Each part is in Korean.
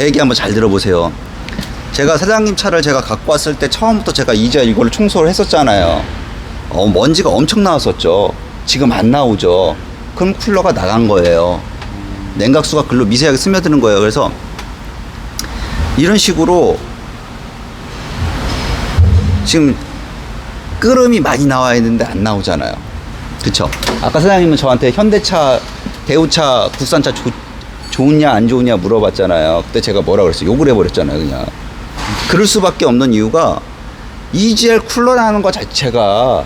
제 얘기 한번 잘 들어보세요. 제가 사장님 차를 제가 갖고 왔을 때 처음부터 제가 이제 이걸로 청소를 했었잖아요. 어, 먼지가 엄청 나왔었죠. 지금 안 나오죠. 그럼 쿨러가 나간 거예요. 냉각수가 글로 미세하게 스며드는 거예요. 그래서 이런 식으로 지금 끓음이 많이 나와야 되는데 안 나오잖아요. 그쵸? 아까 사장님은 저한테 현대차, 대우차, 국산차 조, 좋으냐 안 좋으냐 물어봤잖아요. 그때 제가 뭐라 그랬어요? 욕을 해버렸잖아요, 그냥. 그럴 수밖에 없는 이유가 EGR 쿨러라는 것 자체가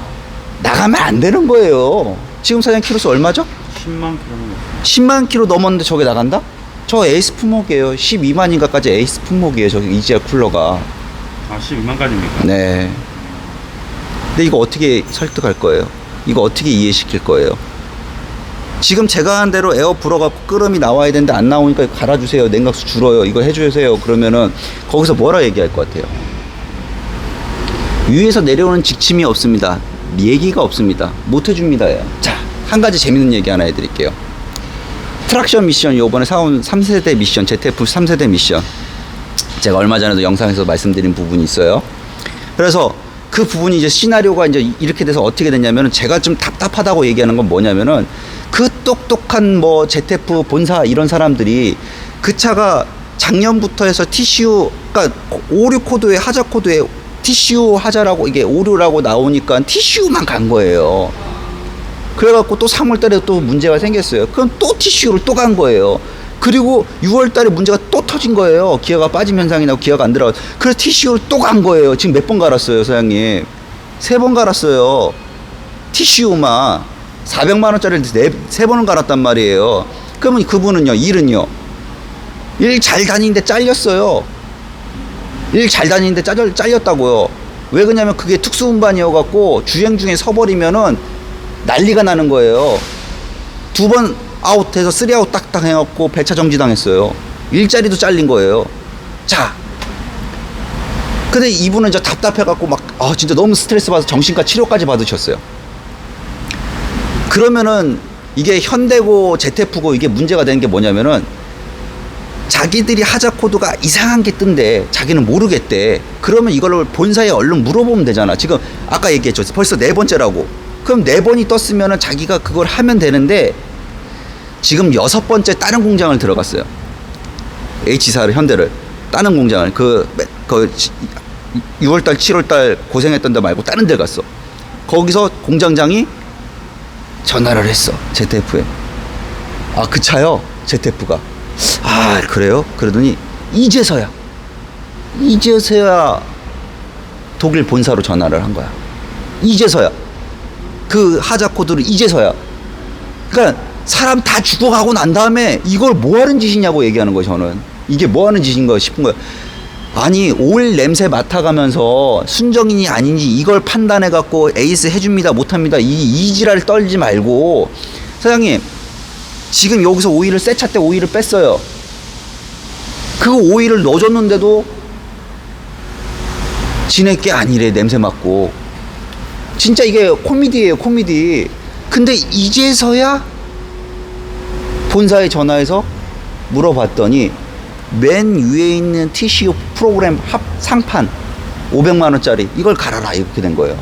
나가면 안 되는 거예요. 지금 사장님 키로수 얼마죠? 10만 킬로는 10만 킬로 넘었는데 저게 나간다? 저 에이스 품목이에요. 12만인가까지 에이스 품목이에요. 저 EGR 쿨러가. 아 12만까지입니까? 네. 근데 이거 어떻게 설득할 거예요? 이거 어떻게 이해시킬 거예요? 지금 제가 한 대로 에어 불어가 끓음이 나와야 되는데 안 나오니까 갈아주세요. 냉각수 줄어요. 이거 해주세요. 그러면은 거기서 뭐라 얘기할 것 같아요? 위에서 내려오는 직침이 없습니다. 얘기가 없습니다. 못 해줍니다요. 자, 한 가지 재밌는 얘기 하나 해드릴게요. 트락션 미션 요번에 사온 3세대 미션, ZF 3세대 미션. 제가 얼마 전에도 영상에서 말씀드린 부분이 있어요. 그래서 그 부분이 이제 시나리오가 이제 이렇게 돼서 어떻게 됐냐면은 제가 좀 답답하다고 얘기하는 건 뭐냐면은 그 똑똑한 뭐 ZF 본사 이런 사람들이 그 차가 작년부터 해서 TCU 그러니까 오류 코드에 하자 코드에 TCU 하자라고 이게 오류라고 나오니까 TCU만 간 거예요. 그래갖고 또 3월달에 또 문제가 생겼어요. 그럼 또 TCU를 또 간 거예요. 그리고 6월 달에 문제가 또 터진 거예요. 기어가 빠짐 현상이 나고 기어가 안 들어가. 그래서 TCU를 또 간 거예요. 지금 몇 번 갈았어요, 사장님? 세 번 갈았어요. TCU만 400만 원짜리를 네, 세 번은 갈았단 말이에요. 그러면 그분은요, 일은요. 일 잘 다니는데 잘렸어요. 일 잘 다니는데 잘렸, 잘렸다고요. 왜 그러냐면 그게 특수운반이어갖고 주행 중에 서버리면은 난리가 나는 거예요. 두 번 아웃해서 쓰리 아웃 딱딱 해갖고 배차 정지당했어요. 일자리도 잘린 거예요. 자. 근데 이분은 이제 답답해갖고 막, 아, 진짜 너무 스트레스 받아서 정신과 치료까지 받으셨어요. 그러면은 이게 현대고 ZF고 이게 문제가 되는 게 뭐냐면은 자기들이 하자 코드가 이상한 게 뜬대. 자기는 모르겠대. 그러면 이걸 본사에 얼른 물어보면 되잖아. 지금 아까 얘기했죠. 벌써 네 번째라고. 그럼 네 번이 떴으면은 자기가 그걸 하면 되는데 지금 여섯 번째 다른 공장을 들어갔어요. H사를 현대를 다른 공장을 그, 매- 그 6월달 7월달 고생했던 데 말고 다른 데 갔어. 거기서 공장장이 전화를 했어. ZF에. 아, 그 차요? ZF가. 아, 그래요? 그러더니 이제서야 이제서야 독일 본사로 전화를 한 거야. 이제서야. 그 하자 코드를 이제서야. 그러니까 사람 다 죽어가고 난 다음에 이걸 뭐 하는 짓이냐고 얘기하는 거예요, 저는. 이게 뭐 하는 짓인가 싶은 거예요. 아니, 오일 냄새 맡아가면서 순정인이 아닌지 이걸 판단해갖고 에이스 해줍니다, 못합니다. 이 이지랄 떨지 말고. 사장님, 지금 여기서 오일을 새차때 오일을 뺐어요. 그 오일을 넣어줬는데도 지네 게 아니래, 냄새 맡고. 진짜 이게 코미디예요, 코미디. 근데 이제서야 본사에 전화해서 물어봤더니 맨 위에 있는 TCU 프로그램 합 상판 500만 원짜리 이걸 갈아라 이렇게 된 거예요.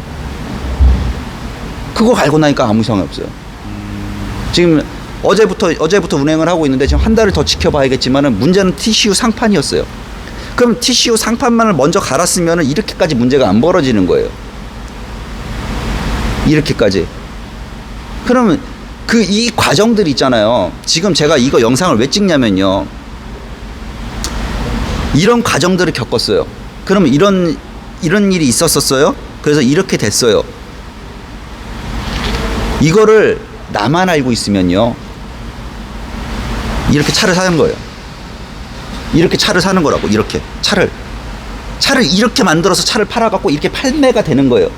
그거 갈고 나니까 아무 이상이 없어요. 지금 어제부터 어제부터 운행을 하고 있는데 지금 한 달을 더 지켜봐야겠지만은 문제는 TCU 상판이었어요. 그럼 TCU 상판만을 먼저 갈았으면은 이렇게까지 문제가 안 벌어지는 거예요. 이렇게까지. 그러면 그 이 과정들 있잖아요. 지금 제가 이거 영상을 왜 찍냐면요. 이런 과정들을 겪었어요. 그러면 이런 이런 일이 있었었어요. 그래서 이렇게 됐어요. 이거를 나만 알고 있으면요. 이렇게 차를 사는 거예요. 이렇게 차를 사는 거라고 이렇게 차를 차를 이렇게 만들어서 차를 팔아갖고 이렇게 판매가 되는 거예요.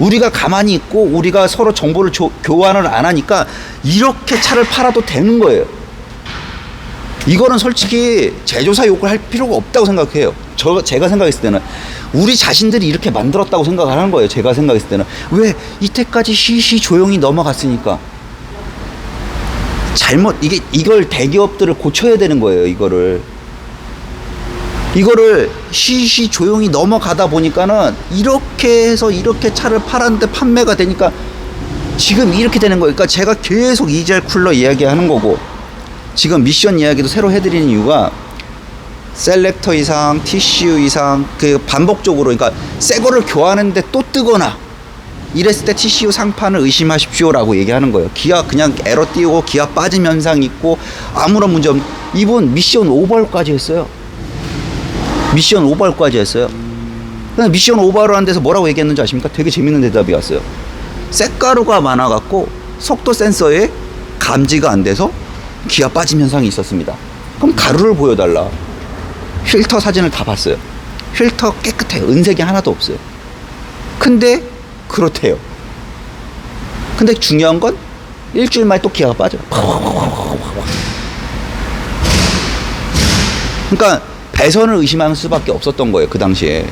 우리가 가만히 있고 우리가 서로 정보를 조- 교환을 안 하니까 이렇게 차를 팔아도 되는 거예요. 이거는 솔직히 제조사 욕을 할 필요가 없다고 생각해요. 저 제가 생각했을 때는 우리 자신들이 이렇게 만들었다고 생각하는 거예요. 제가 생각했을 때는 왜 이때까지 시시 조용히 넘어갔으니까 잘못 이게 이걸 대기업들을 고쳐야 되는 거예요. 이거를 이거를 쉬쉬 조용히 넘어가다 보니까는 이렇게 해서 이렇게 차를 팔았는데 판매가 되니까 지금 이렇게 되는 거예요. 그러니까 제가 계속 이젤 쿨러 이야기하는 거고 지금 미션 이야기도 새로 해드리는 이유가 셀렉터 이상, TCU 이상 그 반복적으로 그러니까 새 거를 교환했는데 또 뜨거나 이랬을 때 TCU 상판을 의심하십시오라고 얘기하는 거예요. 기아 그냥 에러 띄우고 기아 빠짐 현상 있고 아무런 문제 없는 이분 미션 오버까지 했어요. 미션 오버까지 했어요. 미션 오버를 한 데서 뭐라고 얘기했는지 아십니까? 되게 재밌는 대답이 왔어요. 쇳가루가 많아갖고 속도 센서에 감지가 안 돼서 기아 빠짐 현상이 있었습니다. 그럼 가루를 보여달라. 필터 사진을 다 봤어요. 필터 깨끗해요. 은색이 하나도 없어요. 근데 그렇대요. 근데 중요한 건 일주일 만에 또 기아가 빠져요. 그러니까 배선을 의심하는 수밖에 없었던 거예요. 그 당시에.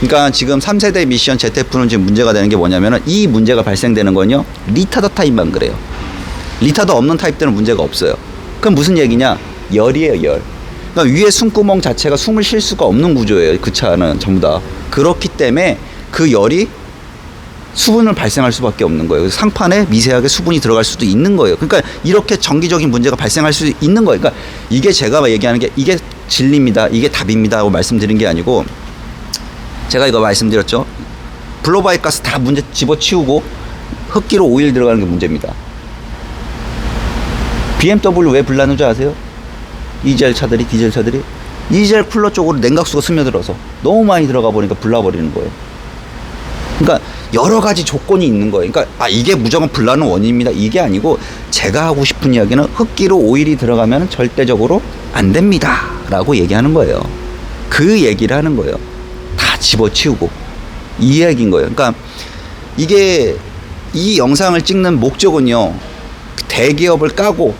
그러니까 지금 3세대 미션 ZF는 지금 문제가 되는 게 뭐냐면은 이 문제가 발생되는 건요. 리타더 타입만 그래요. 리타더 없는 타입들은 문제가 없어요. 그럼 무슨 얘기냐? 열이에요, 열. 그러니까 위에 숨구멍 자체가 숨을 쉴 수가 없는 구조예요. 그 차는 전부 다. 그렇기 때문에 그 열이 수분을 발생할 수밖에 없는 거예요. 상판에 미세하게 수분이 들어갈 수도 있는 거예요. 그러니까 이렇게 정기적인 문제가 발생할 수 있는 거예요. 그러니까 이게 제가 얘기하는 게 이게 진리입니다. 이게 답입니다라고 말씀드린 게 아니고 제가 이거 말씀드렸죠. 블로바이 가스 다 문제 집어치우고 흡기로 오일 들어가는 게 문제입니다. BMW 왜 불나는 줄 아세요? 이젤 차들이 디젤 차들이 이젤 쿨러 쪽으로 냉각수가 스며들어서 너무 많이 들어가 보니까 불나버리는 거예요. 그러니까 여러 가지 조건이 있는 거예요. 그러니까 아 이게 무조건 불나는 원인입니다. 이게 아니고 제가 하고 싶은 이야기는 흡기로 오일이 들어가면 절대적으로 안 됩니다라고 얘기하는 거예요. 그 얘기를 하는 거예요. 다 집어치우고 이 이야기인 거예요. 그러니까 이게 이 영상을 찍는 목적은요. 대기업을 까고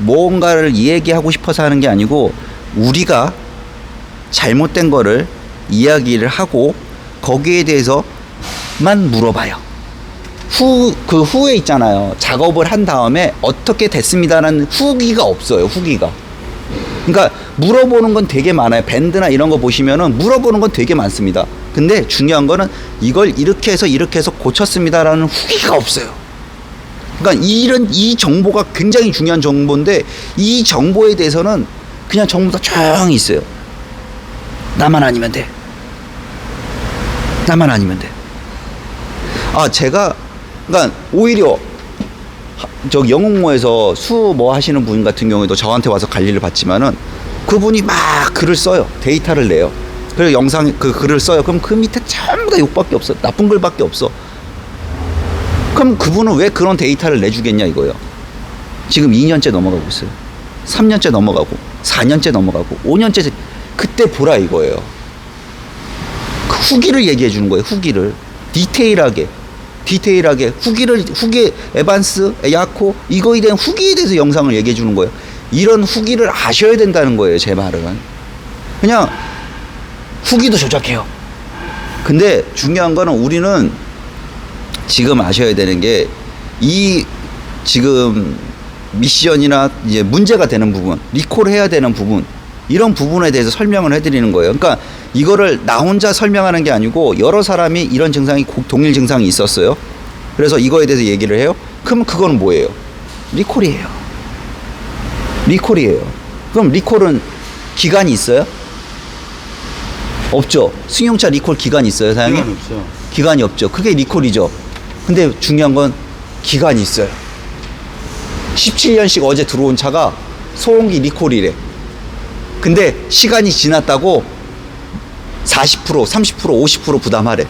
뭔가를 이야기하고 싶어서 하는 게 아니고 우리가 잘못된 거를 이야기를 하고 거기에 대해서 만 물어봐요. 후, 그 후에 있잖아요. 작업을 한 다음에 어떻게 됐습니다라는 후기가 없어요. 후기가. 그러니까 물어보는 건 되게 많아요. 밴드나 이런 거 보시면은 물어보는 건 되게 많습니다. 근데 중요한 거는 이걸 이렇게 해서 이렇게 해서 고쳤습니다라는 후기가 없어요. 그러니까 이런 이 정보가 굉장히 중요한 정보인데 이 정보에 대해서는 그냥 다 조용히 있어요. 나만 아니면 돼. 나만 아니면 돼. 아 제가 그러니까 오히려 하- 저기 영웅모에서 수 뭐 하시는 분 같은 경우에도 저한테 와서 관리를 받지만은 그분이 막 글을 써요. 데이터를 내요. 그리고 영상 그 글을 써요. 그럼 그 밑에 전부 다 욕밖에 없어. 나쁜 글밖에 없어. 그럼 그분은 왜 그런 데이터를 내주겠냐 이거예요. 지금 2년째 넘어가고 있어요. 3년째 넘어가고 4년째 넘어가고 5년째 그때 보라 이거예요. 그 후기를 얘기해 주는 거예요. 후기를 디테일하게 디테일하게 후기를 후기 에반스, 야코 이거에 대한 후기에 대해서 영상을 얘기해 주는 거예요. 이런 후기를 아셔야 된다는 거예요. 제 말은 그냥 후기도 조작해요. 근데 중요한 거는 우리는 지금 아셔야 되는 게 이 지금 미션이나 이제 문제가 되는 부분, 리콜 해야 되는 부분 이런 부분에 대해서 설명을 해드리는 거예요. 그러니까 이거를 나 혼자 설명하는 게 아니고 여러 사람이 이런 증상이 고- 동일 증상이 있었어요. 그래서 이거에 대해서 얘기를 해요. 그럼 그거는 뭐예요? 리콜이에요. 리콜이에요. 그럼 리콜은 기간이 있어요? 없죠. 승용차 리콜 기간이 있어요, 사장님? 시간 없죠. 기간이 없죠. 그게 리콜이죠. 근데 중요한 건 기간이 있어요. 17년씩 어제 들어온 차가 소음기 리콜이래. 근데 시간이 지났다고 40%, 30%, 50% 부담하래.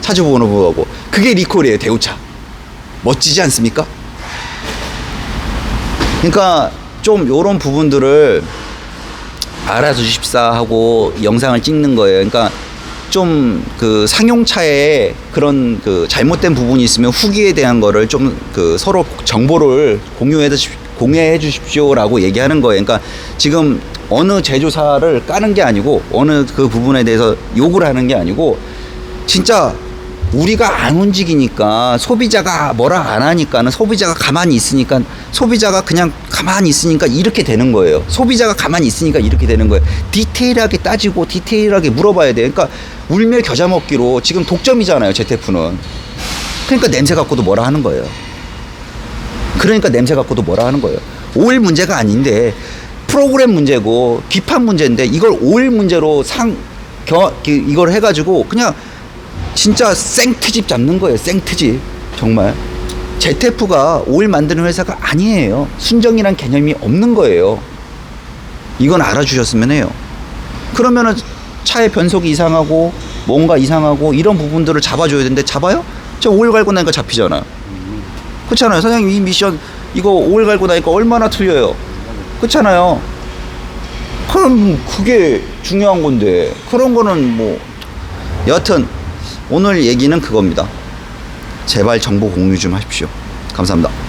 차주번호 보고. 그게 리콜이에요, 대우차. 멋지지 않습니까? 그러니까 좀 요런 부분들을 알아주십사 하고 영상을 찍는 거예요. 그러니까 좀 그 상용차에 그런 그 잘못된 부분이 있으면 후기에 대한 거를 좀 그 서로 정보를 공유해 주십시오라고 얘기하는 거예요. 그러니까 지금 어느 제조사를 까는 게 아니고 어느 그 부분에 대해서 욕을 하는 게 아니고 진짜 우리가 안 움직이니까 소비자가 뭐라 안 하니까는 소비자가 가만히 있으니까 소비자가 그냥 가만히 있으니까 이렇게 되는 거예요. 소비자가 가만히 있으니까 이렇게 되는 거예요. 디테일하게 따지고 디테일하게 물어봐야 돼요. 그러니까 울며 겨자 먹기로 지금 독점이잖아요. ZF는. 그러니까 냄새 갖고도 뭐라 하는 거예요. 그러니까 냄새 갖고도 뭐라 하는 거예요. 오일 문제가 아닌데 프로그램 문제고 기판 문제인데 이걸 오일 문제로 상 겨, 그, 이걸 해가지고 그냥 진짜 생트집 잡는 거예요. 생트집 정말 ZF가 오일 만드는 회사가 아니에요. 순정이란 개념이 없는 거예요. 이건 알아주셨으면 해요. 그러면은 차의 변속이 이상하고 뭔가 이상하고 이런 부분들을 잡아줘야 되는데 잡아요? 저 오일 갈고 나니까 잡히잖아요. 그렇잖아요. 사장님 이 미션 이거 오일 갈고 나니까 얼마나 틀려요. 그렇잖아요. 그럼 그게 중요한 건데 그런 거는 뭐 여하튼 오늘 얘기는 그겁니다. 제발 정보 공유 좀 하십시오. 감사합니다.